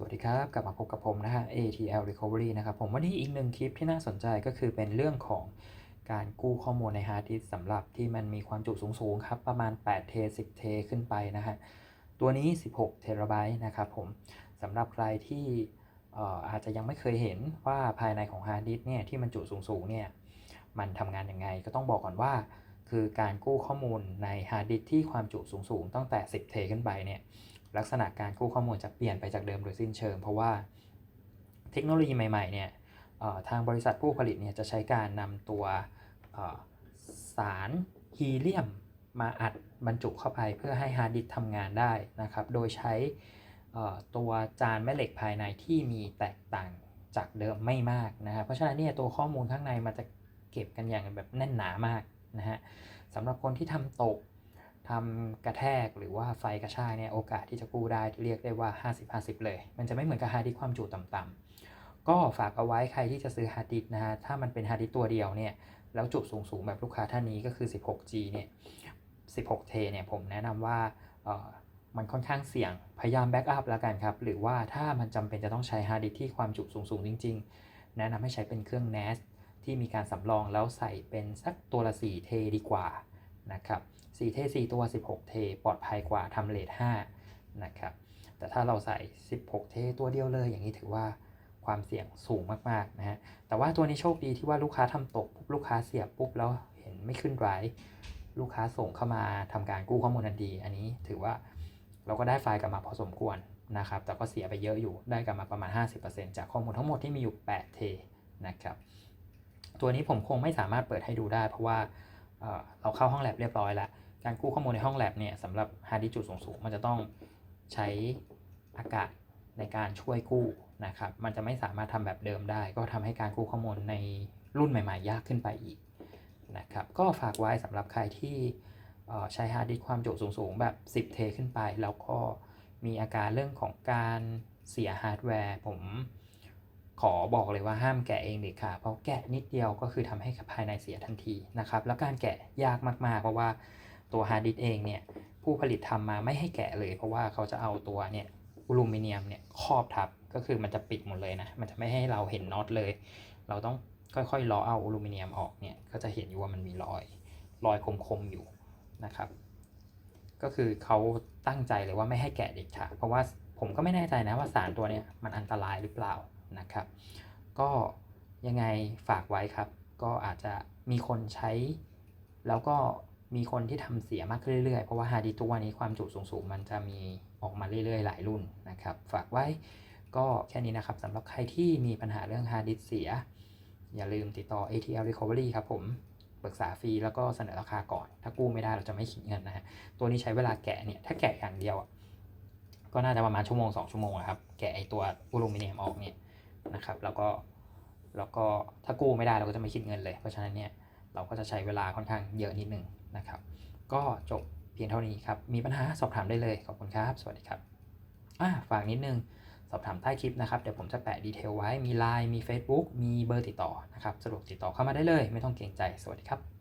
สวัสดีครับ กลับมาพบกับผมนะฮะ ATL Recovery นะครับ ผมวันนี้อีกหนึ่งคลิปที่น่าสนใจก็คือเป็นเรื่องของการกู้ข้อมูลในฮาร์ดดิสสำหรับที่มันมีความจุสูงๆครับ ประมาณ8เท10เทขึ้นไปนะฮะ ตัวนี้ 16เทราไบต์นะครับผมสำหรับใครที่ออาจจะยังไม่เคยเห็นว่าภายในของฮาร์ดดิสเนี่ยที่มันจุสูงๆเนี่ยมันทำงานยังไงก็ต้องบอกก่อนว่า คือการกู้ข้อมูลในฮาร์ดดิสที่ความจุสูงๆตั้งแต่ 10เทขึ้นไปเนี่ย ลักษณะการกู้ข้อมูลจะเปลี่ยนไปจากเดิมโดยสิ้นเชิง เพราะว่าเทคโนโลยีใหม่ๆเนี่ยทางบริษัทผู้ผลิตเนี่ยจะใช้การนำตัวสารฮีเลียมมาอัดบรรจุเข้าไปเพื่อให้ฮาร์ดดิสทำงานได้นะครับ โดยใช้ตัวจานแม่เหล็กภายในที่มีแตกต่างจากเดิมไม่มากนะครับ เพราะฉะนั้นเนี่ยตัวข้อมูลข้างในมันจะเก็บกันอย่างแบบแน่นหนามากนะฮะสำหรับคนที่ทำตก ทำกระแทกหรือว่าไฟกระชากเนี่ยโอกาสที่จะกู้ได้เรียกได้ว่า 50-50 เลย มันจะไม่เหมือนกับฮาร์ดดิสความจุต่ำๆก็ฝากเอาไว้ใครที่จะซื้อฮาร์ดดิสก์นะฮะถ้ามันเป็นฮาร์ดดิสตัวเดียวเนี่ยแล้วจุสูงๆ แบบลูกค้าท่านนี้ก็คือ 16G เนี่ย 16T เนี่ยผมแนะนำว่าเออมันค่อนข้างเสี่ยง พยายามแบ็กอัพแล้วกันครับ หรือว่าถ้ามันจำเป็นจะต้องใช้ฮาร์ดดิสที่ความจุสูงๆ จริงๆ แนะนำให้ใช้เป็นเครื่อง NAS ที่มีการสำรองแล้วใส่เป็นสักตัวละ 4T ดีกว่า นะครับ4เท4ตัว 16 เท ปลอดภัยกว่าทำเลท5นะครับแต่ถ้าเราใส่ 16 เทตัวเดียวเลย อย่างนี้ถือว่าความเสี่ยงสูงมากๆนะฮะแต่ว่าตัวนี้โชคดีที่ว่าลูกค้าทำตกปุ๊บลูกค้าเสียบปุ๊บแล้วเห็นไม่ขึ้นไรลูกค้าส่งเข้ามาทำการกู้ข้อมูลทันทีอันนี้ถือว่าเราก็ได้ไฟล์กลับมาพอสมควรนะครับแต่ก็เสียไปเยอะอยู่ได้กลับมาประมาณ 50%จากข้อมูลทั้งหมดที่มีอยู่8เทนะครับตัวนี้ผมคงไม่สามารถเปิดให้ดูได้ เพราะว่า เราเข้าห้องแลบเรียบร้อยแล้ว การกู้ข้อมูลในห้องแลบเนี่ยสำหรับฮาร์ดดิสก์จุดสูงๆมันจะต้องใช้อากาศในการช่วยกู้นะครับ มันจะไม่สามารถทำแบบเดิมได้ ก็ทำให้การกู้ข้อมูลในรุ่นใหม่ๆ ยากขึ้นไปอีกนะครับ ก็ฝากไว้สำหรับใครที่ใช้ฮาร์ดดิสก์ความจุสูงๆ แบบ 10 เทขึ้นไป แล้วก็มีอาการเรื่องของการเสียฮาร์ดแวร์ผม ขอบอกเลยว่าห้ามแกะเองเด็ดขาดเพราะแกะนิดเดียวก็คือทำให้ภายในเสียทันทีนะครับ แล้วการแกะยากมากๆ เพราะว่าตัวฮาร์ดดิสก์เองเนี่ยผู้ผลิตทำมาไม่ให้แกะเลย เพราะว่าเขาจะเอาตัวเนี่ยอลูมิเนียมเนี่ยครอบทับก็คือมันจะปิดหมดเลยนะมันจะไม่ให้เราเห็นน็อตเลย เราต้องค่อยๆล้อเอาอลูมิเนียมออกเนี่ยก็จะเห็นอยู่ว่ามันมีรอยรอยคมๆอยู่นะครับ ก็คือเขาตั้งใจเลยว่าไม่ให้แกะเด็ดขาดเพราะว่าผมก็ไม่แน่ใจนะว่าสารตัวเนี้ยมันอันตรายหรือเปล่า นะครับ ก็ยังไงฝากไว้ครับ ก็อาจจะมีคนใช้ แล้วก็มีคนที่ทำเสียมากขึ้นเรื่อยๆ เพราะว่าฮาร์ดดิสก์วันนี้ความจุสูงๆ มันจะมีออกมาเรื่อยๆ หลายรุ่นนะครับ ฝากไว้ก็แค่นี้นะครับสำหรับใครที่มีปัญหาเรื่องฮาร์ดดิสก์เสีย อย่าลืมติดต่อ ATL Recovery ครับผมปรึกษาฟรีแล้วก็เสนอราคาก่อน ถ้ากู้ไม่ได้เราจะไม่คิดเงินนะฮะตัวนี้ใช้เวลาแกะเนี่ย ถ้าแกะอย่างเดียวอะก็น่าจะประมาณชั่วโมง 2 ชั่วโมงอะครับ แกะไอตัวอลูมิเนียมออกเนี่ย นะครับแล้วก็แล้วก็ถ้ากู้ไม่ได้เราก็จะไม่คิดเงินเลย เพราะฉะนั้นเนี่ยเราก็จะใช้เวลาค่อนข้างเยอะนิดนึงนะครับ ก็จบเพียงเท่านี้ครับ มีปัญหาสอบถามได้เลย ขอบคุณครับ สวัสดีครับอ่าฝากนิดนึงสอบถามใต้คลิปนะครับ เดี๋ยวผมจะแปะดีเทลไว้ มี Line มี Facebook มีเบอร์ติดต่อนะครับ สะดวกติดต่อเข้ามาได้เลย ไม่ต้องเกรงใจ สวัสดีครับ